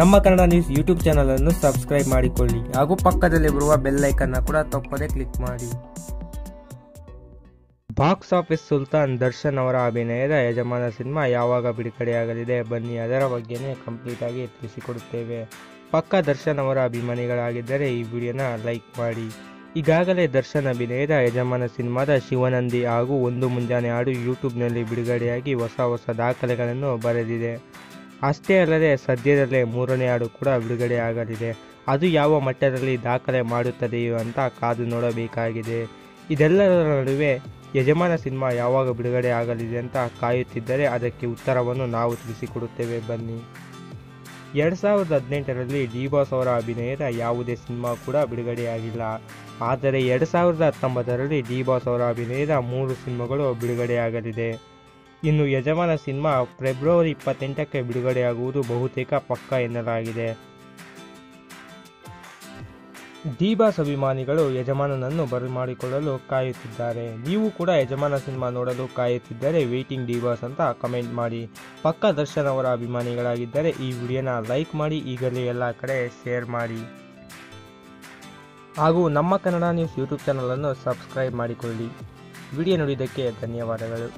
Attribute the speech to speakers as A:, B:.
A: ನಮ್ಮ Kannada news YouTube channel ಅನ್ನು subscribe ಮಾಡಿಕೊಳ್ಳಿ. ಹಾಗೂ ಪಕ್ಕದಲ್ಲಿ ಬರುವ ಬೆಲ್ ಐಕನ್ನ ಕೂಡ ತಪ್ಪದೆ ಕ್ಲಿಕ್ ಮಾಡಿ. ಬಾಕ್ಸ್ ಆಫೀಸ್ ಸುಲ್ತಾನ್ ದರ್ಶನ್ ಅವರ ಅಭಿನಯದ ಯಜಮಾನ ಸಿನಿಮಾ ಯಾವಾಗ ಬಿಡುಗಡೆಯಾಗಲಿದೆ ಬನ್ನಿ ಅದರ ಬಗ್ಗೆನೇ ಕಂಪ್ಲೀಟ್ ಆಗಿ ತಿಳಿಸಿಕೊಡುತ್ತೇವೆ. ಪಕ್ಕ ದರ್ಶನ್ ಅವರ ಅಭಿಮಾನಿಗಳಾಗಿದ್ದರೆ ಈ ವಿಡಿಯೋನ ಲೈಕ್ ಮಾಡಿ. ಈಗಾಗಲೇ ದರ್ಶನ್ ಅಭಿನಯದ ಯಜಮಾನ ಸಿನಿಮಾದ ಶಿವನಂದಿ ಹಾಗೂ ಒಂದು ಮುಂಜಾನೆ ಹಾಡು ಯೂಟ್ಯೂಬ್ನಲ್ಲಿ ಬಿಡುಗಡೆಯಾಗಿ ಹೊಸ ಹೊಸ ದಾಖಲೆಗಳನ್ನು ಬರೆದಿದೆ. ಅಷ್ಟೇ ಅಲ್ಲದೆ ಸದ್ಯದಲ್ಲೇ ಮೂರನೇ ಹಾಡು ಕೂಡ ಬಿಡುಗಡೆ ಆಗಲಿದೆ. ಅದು ಯಾವ ಮಟ್ಟದಲ್ಲಿ ದಾಖಲೆ ಮಾಡುತ್ತದೆಯೋ ಅಂತ ಕಾದು ನೋಡಬೇಕಾಗಿದೆ. ಇದೆಲ್ಲದರ ನಡುವೆ ಯಜಮಾನ ಸಿನಿಮಾ ಯಾವಾಗ ಬಿಡುಗಡೆ ಆಗಲಿದೆ ಅಂತ ಕಾಯುತ್ತಿದ್ದರೆ ಅದಕ್ಕೆ ಉತ್ತರವನ್ನು ನಾವು ತಿಳಿಸಿಕೊಡುತ್ತೇವೆ. ಬನ್ನಿ. ಎರಡು ಸಾವಿರದ ಹದಿನೆಂಟರಲ್ಲಿ ಡಿ ಬಾಸ್ ಅವರ ಅಭಿನಯದ ಯಾವುದೇ ಸಿನಿಮಾ ಕೂಡ ಬಿಡುಗಡೆಯಾಗಿಲ್ಲ ಆದರೆ ಎರಡು ಸಾವಿರದ ಹತ್ತೊಂಬತ್ತರಲ್ಲಿ ಡಿ ಬಾಸ್ ಅವರ ಅಭಿನಯದ ಮೂರು ಸಿನಿಮಾಗಳು ಬಿಡುಗಡೆಯಾಗಲಿದೆ ಇನ್ನು ಯಜಮಾನ ಸಿನಿಮಾ ಫೆಬ್ರವರಿ ಇಪ್ಪತ್ತೆಂಟಕ್ಕೆ ಬಿಡುಗಡೆಯಾಗುವುದು ಬಹುತೇಕ ಪಕ್ಕ ಎನ್ನಲಾಗಿದೆ. ಬಾಸ್ ಅಭಿಮಾನಿಗಳು ಯಜಮಾನನನ್ನು ಬರಮಾಡಿಕೊಳ್ಳಲು ಕಾಯುತ್ತಿದ್ದಾರೆ. ನೀವು ಕೂಡ ಯಜಮಾನ ಸಿನಿಮಾ ನೋಡಲು ಕಾಯುತ್ತಿದ್ದರೆ ವೇಟಿಂಗ್ ಬಾಸ್ ಅಂತ ಕಮೆಂಟ್ ಮಾಡಿ. ಪಕ್ಕ ದರ್ಶನ್ ಅವರ ಅಭಿಮಾನಿಗಳಾಗಿದ್ದರೆ ಈ ವಿಡಿಯೋನ ಲೈಕ್ ಮಾಡಿ, ಈಗಲೇ ಎಲ್ಲ ಕಡೆ ಶೇರ್ ಮಾಡಿ. ಹಾಗೂ ನಮ್ಮ ಕನ್ನಡ ನ್ಯೂಸ್ ಯೂಟ್ಯೂಬ್ ಚಾನಲನ್ನು ಸಬ್ಸ್ಕ್ರೈಬ್ ಮಾಡಿಕೊಳ್ಳಿ. ವಿಡಿಯೋ ನೋಡಿದ್ದಕ್ಕೆ ಧನ್ಯವಾದಗಳು.